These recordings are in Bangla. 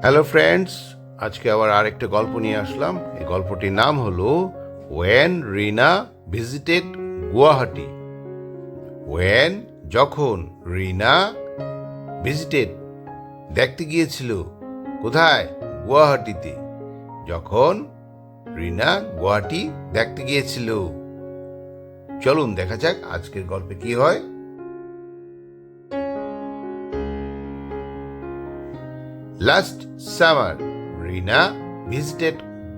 হ্যালো ফ্রেন্ডস আজকে আবার আরেকটা গল্প নিয়ে আসলাম। এই গল্পটির নাম হলো when Rina visited Guwahati when যখন রিনা ভিজিটেড দেখতে গিয়েছিল কোথায়? গুয়াহাটিতে। যখন রিনা গুয়াহাটি দেখতে গিয়েছিল। চলুন দেখা যাক আজকের গল্পে কি হয়। Last summer, Rina visited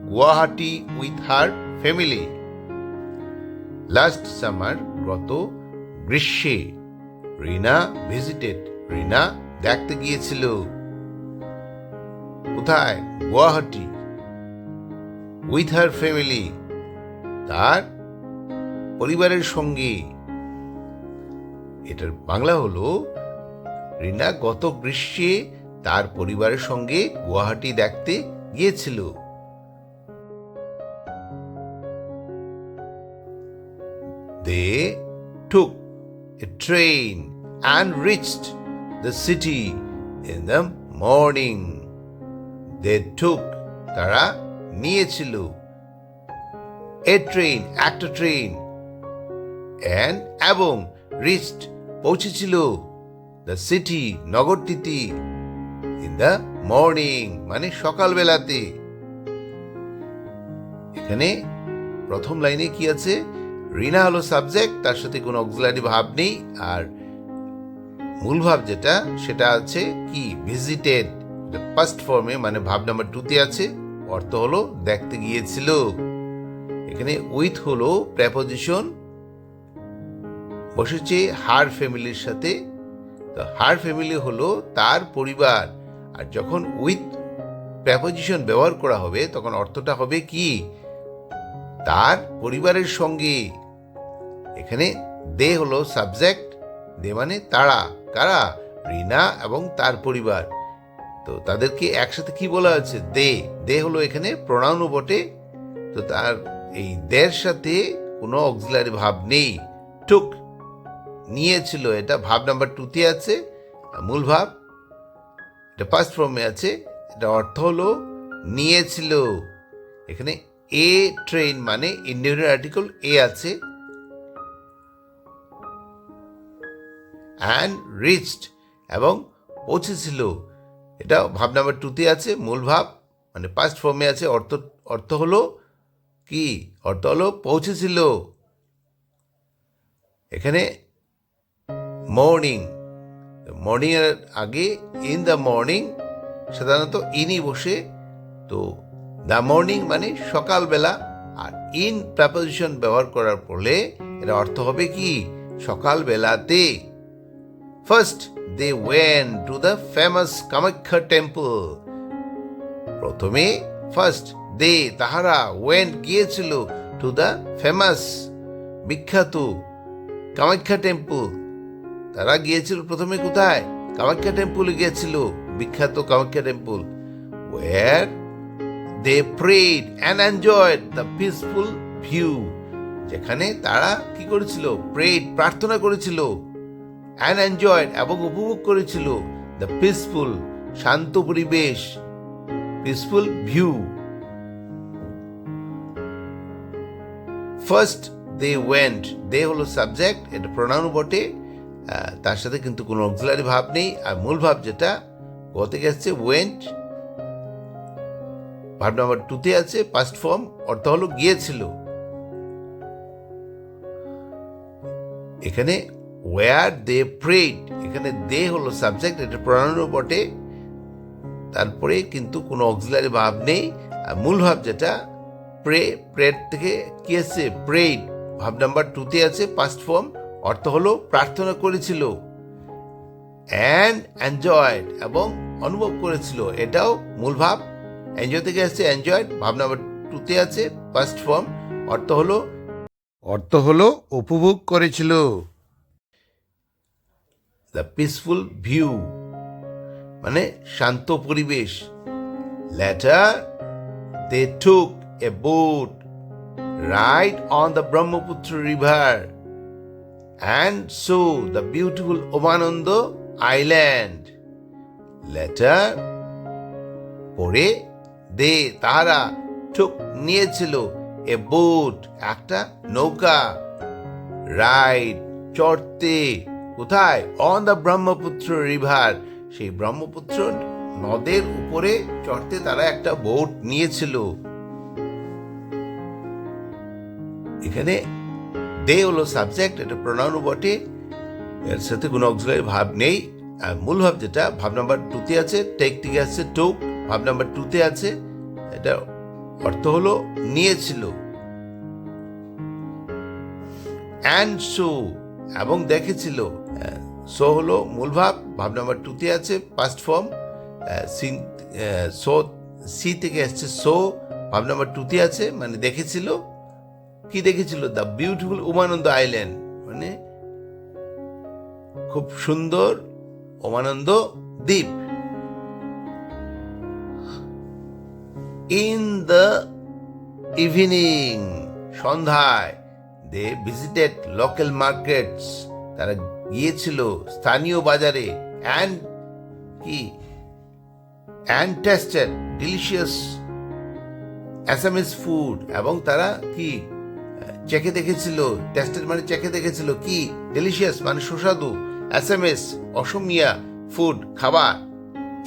Guwahati with her family. Last summer, গত গ্রীষ্মে রিনা ভিজিটেড রিনা দেখতে গিয়েছিল। কোথায়? গুয়াহাটি। উইথ হার ফ্যামিলি তার পরিবারের সঙ্গে। এটার বাংলা হলো রিনা গত গ্রীষ্মে তার পরিবারের সঙ্গে গুয়াহাটি দেখতে গিয়েছিল। They train and reached the city in the morning. They took তারা নিয়েছিল। এ ট্রেন, একটা ট্রেন। অ্যান্ড এবং রিচড পৌঁছেছিল। দ্য সিটি নগরটিতে। ইন দ্য মর্নিং মানে সকালবেলাতে। এখানে প্রথম লাইনে কি আছে? রিনা হলো সাবজেক্ট তার সাথে কোনো অক্সিলারি ভাব নেই। আর মূল ভাব যেটা, সেটা আছে কি? ভিজিটেড ফার্স্ট ফর্মে মানে ভাব নাম্বার টুতে আছে। অর্থ হলো দেখতে গিয়েছিল। এখানে উইথ হলো প্রেপোজিশন বসেছে হার ফ্যামিলির সাথে। তো হার ফ্যামিলি হলো তার পরিবার। আর যখন উইথ প্রেপোজিশন ব্যবহার করা হবে, তখন অর্থটা হবে কি? তার পরিবারের সঙ্গে। এখানে দে হলো সাবজেক্ট দে মানে তারা। কারা? রিনা এবং তার পরিবার। তো তাদেরকে একসাথে কি বলা হচ্ছে দে। দে হলো এখানে প্রণাউনও বটে। তো তার এই দের সাথে কোনো অক্সিলারি ভাব নেই। টুক। নিয়েছিল এটা। ভাব নাম্বার টুতে আছে। মূল ভাব। এটা ফার্স্ট ফর্মে আছে এটা অর্থ হলো নিয়েছিল। এখানে এ ট্রেন মানে ইন্ডিয়ান আর্টিকেল এ আছে। অ্যান্ড রিচড এবং পৌঁছেছিল। এটা ভাব নাম্বার টুতে আছে, মূল ভাব মানে পাস্ট ফর্মে আছে, অর্থ অর্থ হলো কি? অর্থ হলো পৌঁছেছিল। এখানে মর্নিং মর্নিং এর আগে ইন দ্য মর্নিং সাধারণত ইনই বসে, তো দ্য মর্নিং মানে সকালবেলা, আর ইন প্রাপোজিশন ব্যবহার করার ফলে, এর অর্থ হবে কি? সকালবেলাতে। First they went to the famous Kamakhya temple প্রথমে ফার্স্ট দে তাহারা ওয়েন গিয়েছিল টু দ্য ফেমাস বিখ্যাত কামাখ্যা টেম্পল তারা গিয়েছিল প্রথমে কোথায়? কামাখ্যা টেম্পলে গিয়েছিল, বিখ্যাত Kamakhya temple where they prayed and enjoyed the peaceful view যেখানে তারা কি করেছিল? প্রেড প্রার্থনা করেছিল অ্যান্ড এনজয়েড এবং উপভোগ করেছিল দ্য পিসফুল শান্ত পরিবেশ peaceful view first they went they হলো সাবজেক্ট এটা প্রণাউন বটে তার সাথে কিন্তু কোনো অক্সিলারি ভাব নেই। আর মূল ভাব যেটা গতে গেছে ওয়েন্ট, ভাব নাম্বার টুতে আছে পাস্ট ফর্ম অর্থ হলো গিয়েছিল। এখানে ওয়ার দে প্রেড এখানে দে হলো সাবজেক্ট এটা প্রণাউনও বটে। তারপরে কিন্তু কোনো অক্সিলারি ভাব নেই। আর মূল ভাব যেটা প্রে প্রেড থেকে কি আছে প্রেড ভাব নাম্বার টুতে আছে পাস্ট ফর্ম অর্থ হলো প্রার্থনা করেছিল অ্যান্ড এনজয়েড এবং অনুভব করেছিল। এটাও মূল ভাব। এনজয় থেকে আসছে এনজয়েড ভাব নাম্বার টুতে আছে ফার্স্ট ফর্ম অর্থ হলো অর্থ হলো উপভোগ করেছিল। দ্য পিসফুল ভিউ মানে শান্ত পরিবেশ। Later they took a boat ride on the Brahmaputra river and saw the beautiful Omanando island. Later, পরে দে তাহারা ঠুক নিয়েছিল এ বোট একটা নৌকা। রাইড চড়তে। কোথায়? অন দ্য ব্রহ্মপুত্র রিভার সেই ব্রহ্মপুত্র নদের উপরে চড়তে তারা একটা বোট নিয়েছিল। এখানে দে হলো সাবজেক্ট এটা প্রণাউন বটে। এর সাথে কোনো অক্সিলারি ভাব নেই। আর মূল ভাব যেটা, ভাব নাম্বার টুতে আছে টেক টিকে আছে টোক ভাব নাম্বার টুতে আছে। এটা অর্থ হলো নিয়েছিল। অ্যান্ড সো এবং দেখেছিল। সো হলো মূল ভাব ভাব নাম্বার টুতে আছে পাস্ট ফর্ম সো সি থেকে আসছে সো ভাব নাম্বার টুতে আছে মানে দেখেছিল। কি দেখেছিল? দ্য বিউটিফুল উমানন্দ আইল্যান্ড মানে খুব সুন্দর উমানন্দ দ্বীপ। ইন দ্য ইভিনিং সন্ধ্যায় দে ভিজিটেড লোকাল মার্কেটস তারা গিয়েছিল স্থানীয় বাজারে। অ্যান্ড কি? And tasted delicious Assamese food এবং তারা কি চেখে দেখেছিল টেস্টেড মানে চেখে দেখেছিল কি? ডেলিশিয়াস মানে সুস্বাদু। S M S Asamiya food খাবার।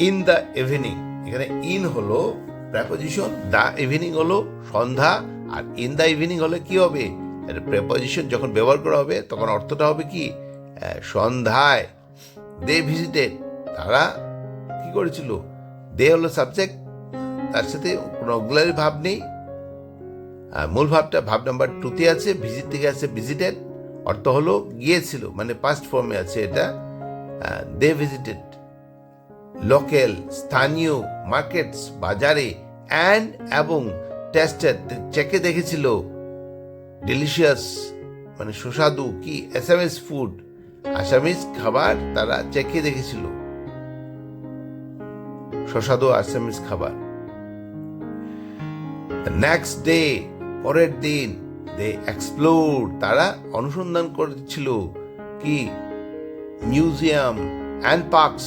ইন দ্য ইভিনিং এখানে ইন হলো প্রেপোজিশন দ্য ইভিনিং হলো সন্ধ্যা, আর ইন দ্য ইভিনিং হলে কি হবে? প্রেপোজিশন যখন ব্যবহার করা হবে, তখন অর্থটা হবে কি? সন্ধ্যায়। দে ভিজিটেড তারা কি করেছিল? দে হলো সাবজেক্ট তার সাথে কোনো অগ্লারি ভাব নেই। মূল ভাবটা, ভাব নাম্বার টুতে আছে ভিজিট থেকে আছে ভিজিটেড অর্থ হলো গিয়েছিল মানে পাস্ট ফর্মে আছে এটা দে ভিজিটেড লোকাল স্থানীয় মার্কেটস বাজারে অ্যান্ড এবং টেস্টেড চেকে দেখেছিল ডেলিশিয়াস মানে সুস্বাদু, কি অ্যাসামিস ফুড আসামিস খাবার তারা চেকে দেখেছিল। সুস্বাদু আসামিস খাবার। নেক্সট ডে পরের দিন দে এক্সপ্লোর তারা অনুসন্ধান করেছিল কি? মিউজিয়াম অ্যান্ড পার্কস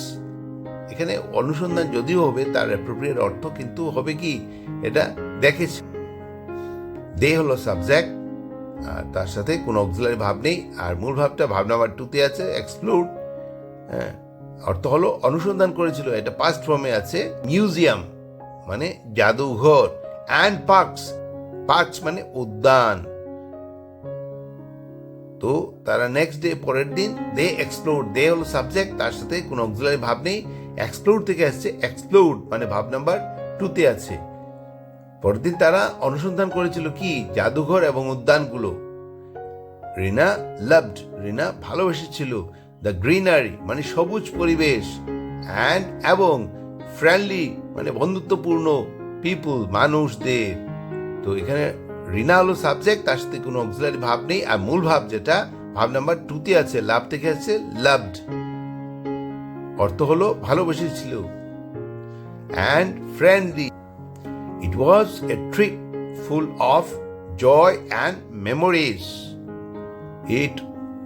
এখানে অনুসন্ধান যদিও হবে, তার অ্যাপ্রোপ্রিয়েট অর্থ কিন্তু হবে কি? এটা দেখেছে। দে হলো সাবজেক্ট আর তার সাথে কোনো অক্সিলারি ভাব নেই, আর মূল ভাবটা ভাব নাম্বার টুতে আছে এক্সপ্লোর হ্যাঁ। অর্থ হলো অনুসন্ধান করেছিল, এটা পাস্ট ফর্মে আছে মিউজিয়াম মানে জাদুঘর অ্যান্ড পার্কস পার্কস মানে উদ্যান। তো তারা নেক্সট ডে পরের দিন দে এক্সপ্লোর দে হলো সাবজেক্ট তার সাথে কোনো অক্সিলারি ভাব নেই। এক্সপ্লোর থেকে আসছে এক্সপ্লোর মানে ভাব নাম্বার টুতে আছে। পরের দিন তারা অনুসন্ধান করেছিল কি? জাদুঘর এবং উদ্যানগুলো। রিনা লাভড রিনা ভালোবেসেছিল। দ্য গ্রিনারি মানে সবুজ পরিবেশ। অ্যান্ড এবং ফ্রেন্ডলি মানে বন্ধুত্বপূর্ণ পিপুল মানুষদের। তো এখানে রিনা হলো সাবজেক্ট তার সাথে কোনো অক্সিলারি ভাব নেই, আর মূল ভাব যেটা, ভাব নাম্বার টুতে আছে লাভ থেকে আছে লাভড অর্থ হলো ভালোবেসেছিল। And friendly it was a trip full of joy and memories it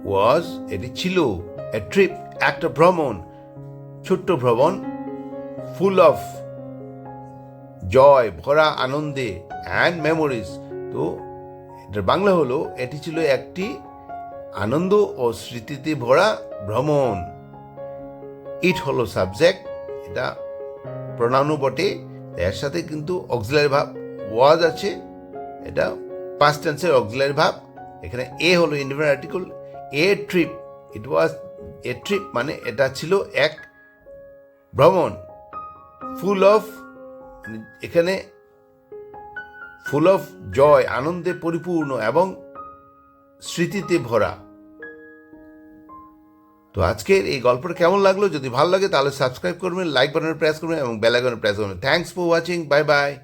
was এটি ছিল এ ট্রিপ একটা ভ্রমণ, ছোট্ট ভ্রমণ ফুল অফ জয়, ভরা আনন্দে অ্যান্ড মেমোরিজ তো এটার বাংলা হলো, এটি ছিল একটি আনন্দ ও স্মৃতিতে ভরা ভ্রমণ। ইট হলো সাবজেক্ট এটা প্রণাউনও বটে এর সাথে কিন্তু অক্সিলারি ভাব ওয়াজ আছে, এটা পাস্ট টেন্সের অক্সিলারি ভাব। এখানে এ হলো individual article a trip it was a trip মানে এটা ছিল এক ভ্রমণ। ফুল অফ এখানে ফুল অফ জয় আনন্দে পরিপূর্ণ এবং স্মৃতিতে ভরা। তো আজকের এই গল্পটা কেমন লাগল? যদি ভালো লাগে তাহলে সাবস্ক্রাইব করবেন লাইক বাটনের প্রেস করবেন এবং বেল আইকনে প্রেস করবেন। Thanks for watching bye bye